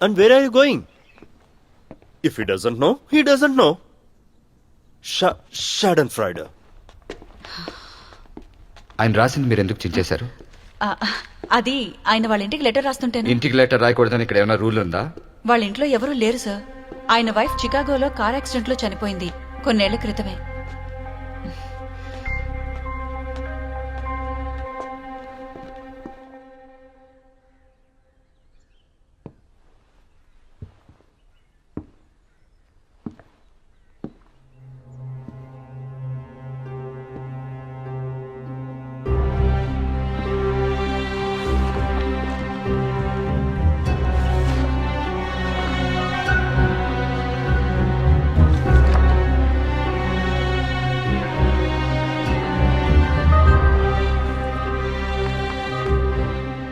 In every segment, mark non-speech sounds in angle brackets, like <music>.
And where are you going? If he doesn't know, he doesn't know. Sh- Schadenfreude. ఆయన రాసింది మీరు ఎందుకు చించేశారు అది ఆయన వాళ్ళ ఇంటికి లెటర్ రాస్తుంటేనే ఇంటికి లెటర్ రాయకూడదని ఇక్కడ ఏమైనా రూల్ ఉందా వాళ్ళ ఇంట్లో ఎవరూ లేరు సార్ ఆయన వైఫ్ చికాగోలో కార్ యాక్సిడెంట్లో చనిపోయింది కొన్నేళ్ళ క్రితమే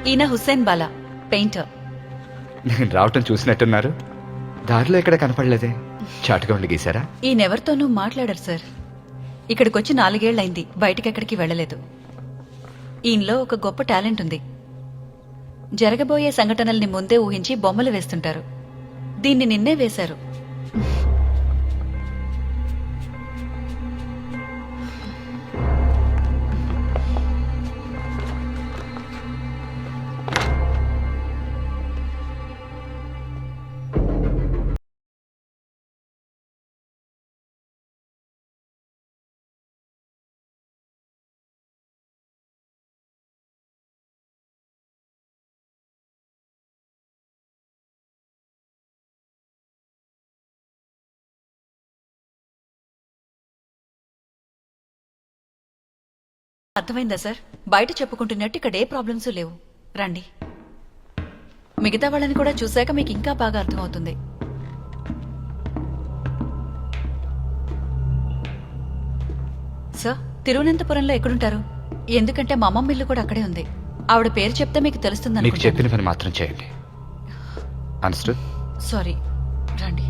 ఈయన హుస్సేన్ బాలా పెయింటర్. నేను రావటం చూసినట్టున్నారు. దారిలో ఎక్కడ కనపడలేదే. చాటుగా ఉండి గీసారా ఈయనెవరితోనూ మాట్లాడరు సార్. ఇక్కడికొచ్చి నాలుగేళ్ళైంది. బయటికెక్కడికి వెళ్ళలేదు. ఈయనలో ఒక గొప్ప టాలెంట్ ఉంది. జరగబోయే సంఘటనల్ని ముందే ఊహించి బొమ్మలు వేస్తుంటారు. దీన్ని నిన్నే వేశారు. అర్థమైందా సార్? బయట చెప్పుకుంటున్నట్టు ఇక్కడ ఏ ప్రాబ్లమ్స్ లేవు. రండి. మిగతా వాళ్ళని కూడా చూశాక మీకు ఇంకా బాగా అర్థమవుతుంది. సార్ తిరువనంతపురంలో ఎక్కడుంటారు? ఎందుకంటే మా అమ్మమ్మ ఇల్లు కూడా అక్కడే ఉంది. ఆవిడ పేరు చెప్తే మీకు తెలుస్తుంది మీకు చెప్పిన పని మాత్రం చేయండి. సారీ. రండి.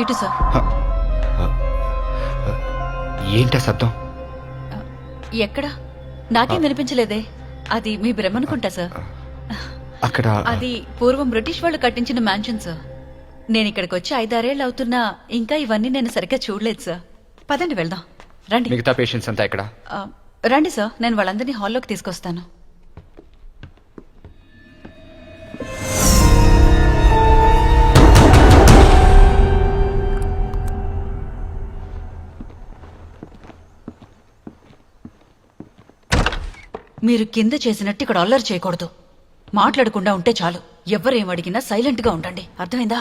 ఇటు సార్. ఏంటా శబ్దం? ఎక్కడ? నాకేం వినిపించలేదే. అది మీ భ్రమనుకుంటా సార్. అక్కడ అది పూర్వం బ్రిటిష్ వాళ్ళు కట్టించిన మ్యాన్షన్ సార్. నేను ఇక్కడికి వచ్చి ఐదారేళ్ళు అవుతున్నా ఇంకా ఇవన్నీ నేను సరిగ్గా చూడలేదు సార్. పదండి వెళ్దాం. రండి. మిగతా పేషెంట్స్ అంతా ఇక్కడ రండి సార్ నేను వాళ్ళందరినీ హాల్లోకి తీసుకొస్తాను. మీరు కింద చేసినట్టు ఇక్కడ అల్లరి చేయకూడదు. మాట్లాడకుండా ఉంటే చాలు. ఎవరేం అడిగినా సైలెంట్గా ఉండండి. అర్థమైందా?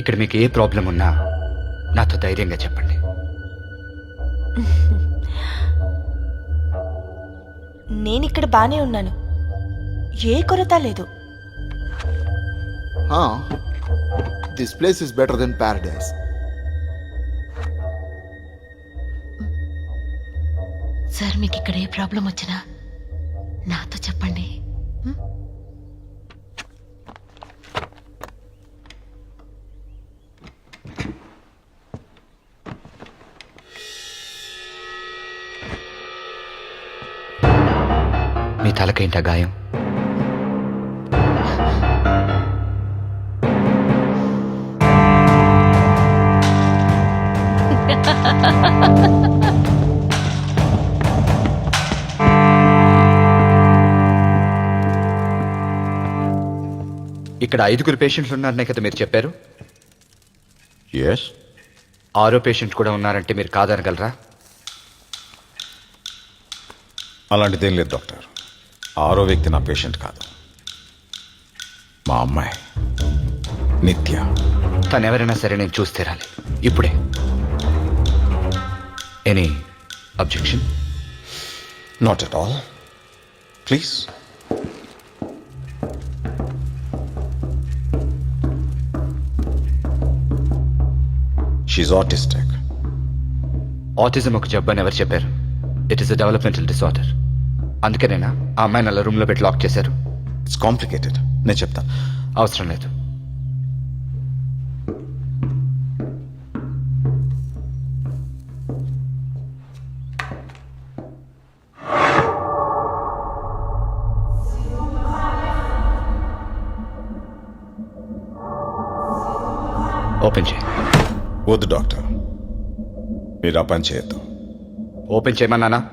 ఇక్కడ మీకు ఏ ప్రాబ్లం ఉన్నా నాతో ధైర్యంగా చెప్పండి. <laughs> నేనిక్కడ బానే ఉన్నాను ఏ కొరత లేదు? This place is better than paradise. Sir మీకు ఇక్కడ ఏ ప్రాబ్లం వచ్చినా నాతో చెప్పండి మీ తలకేంటా గాయం? ఇక్కడ ఐదుగురు పేషెంట్లు ఉన్నారనే కదా మీరు చెప్పారు? ఎస్ ఆరో పేషెంట్ కూడా ఉన్నారంటే మీరు కాదనగలరా? అలాంటిదేం లేదు డాక్టర్. ఆరో వ్యక్తి నా పేషెంట్ కాదు. మా అమ్మాయి. నిత్య. తను ఎవరైనా సరే నేను చూసి తీరాలి ఇప్పుడే. Any objection not at all please she's autistic autism ఒక జబ్బు అని ఎవరు చెప్పారు? It is a developmental disorder అందుకేనేనా? ఆ అమ్మాయిని అలా రూమ్లో పెట్టి లాక్ చేశారు. ఇట్స్ కాంప్లికేటెడ్ నేను చెప్తాను అవసరం లేదు. ఓపెన్ చేయి. వద్దు డాక్టర్. మీరు ఆ పని చేయొద్దు. ఓపెన్ చేయమన్నానా?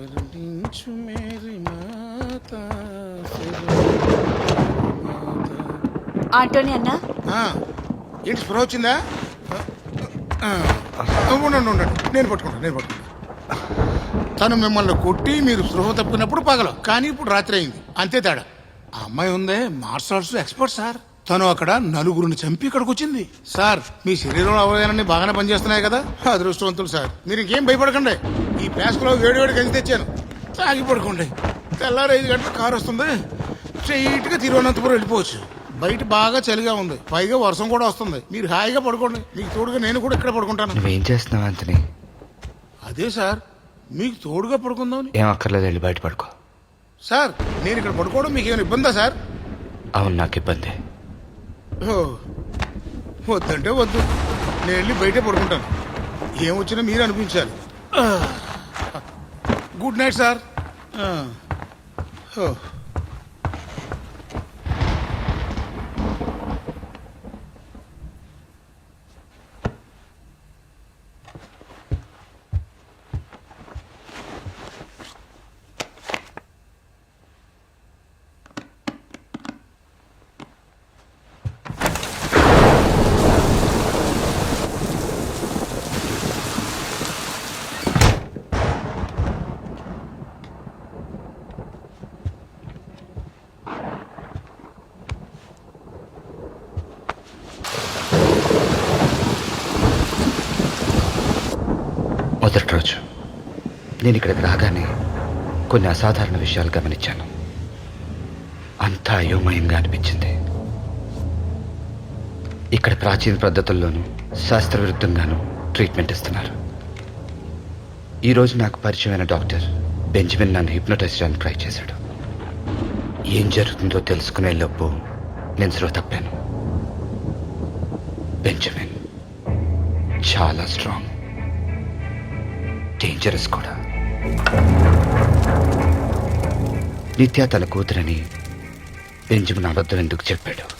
కరుణించు మేరీ మాత ఆంటోని అన్నా? ఏంటి స్పృహ వచ్చిందా? ఉండండి ఉండండి. నేను పట్టుకుంటాను నేను పట్టుకుంటాను. తను మిమ్మల్ని కొట్టి మీరు స్పృహ తప్పినప్పుడు పగలం కానీ ఇప్పుడు రాత్రి అయింది. అంతే తేడా. ఆ అమ్మాయి ఉందే మార్షల్ ఆర్ట్స్ ఎక్స్పర్ట్ సార్. తను అక్కడ నలుగురిని చంపి ఇక్కడికి వచ్చింది సార్ మీ శరీరంలో అవయవాలన్నీ బాగానే పనిచేస్తున్నాయి కదా? అదృష్టవంతులు సార్. మీరు ఇంకేం భయపడకండి. ఈ ప్యాస్కులో వేడి వేడి కలిసి తెచ్చాను. తాగి పడుకోండి. తెల్లారు ఐదు గంటల కారు వస్తుంది. స్ట్రైట్గా తిరువనంతపురం వెళ్ళిపోవచ్చు. బయట బాగా చలిగా ఉంది. పైగా వర్షం కూడా వస్తుంది. మీరు హాయిగా పడుకోండి. మీకు తోడుగా నేను కూడా ఇక్కడ పడుకుంటాను. నువ్వేం చేస్తున్నావు అంతని అదే సార్. మీకు తోడుగా పడుకుందామని. ఏం అక్కర్లేదు వెళ్ళి బయట పడుకో. సార్ నేను ఇక్కడ పడుకోవడం మీకు ఏమైనా ఇబ్బందా సార్? అవును నాకు ఇబ్బంది. వద్దంటే వద్దు నేను వెళ్ళి బయటే పడుకుంటాను ఏమొచ్చినా మీరు అనిపించాలి. Good night sir. ఓ. మొదటి రోజు నేను ఇక్కడికి రాగానే కొన్ని అసాధారణ విషయాలు గమనించాను. అంతా అయోమయంగా అనిపించింది. ఇక్కడ ప్రాచీన పద్ధతుల్లోనూ శాస్త్రవిరుద్ధంగానూ ట్రీట్మెంట్ ఇస్తున్నారు. ఈరోజు నాకు పరిచయమైన డాక్టర్ బెంజమిన్ నన్ను హిప్నోటైజ్ చేయడానికి ట్రై చేశాడు. ఏం జరుగుతుందో తెలుసుకునే లోపు నేను స్లో తప్పాను. బెంజమిన్ చాలా స్ట్రాంగ్. డేంజరస్ కూడా. నిత్య తన కూతురని బెంజమిన్ అబద్ధం ఎందుకు చెప్పాడు?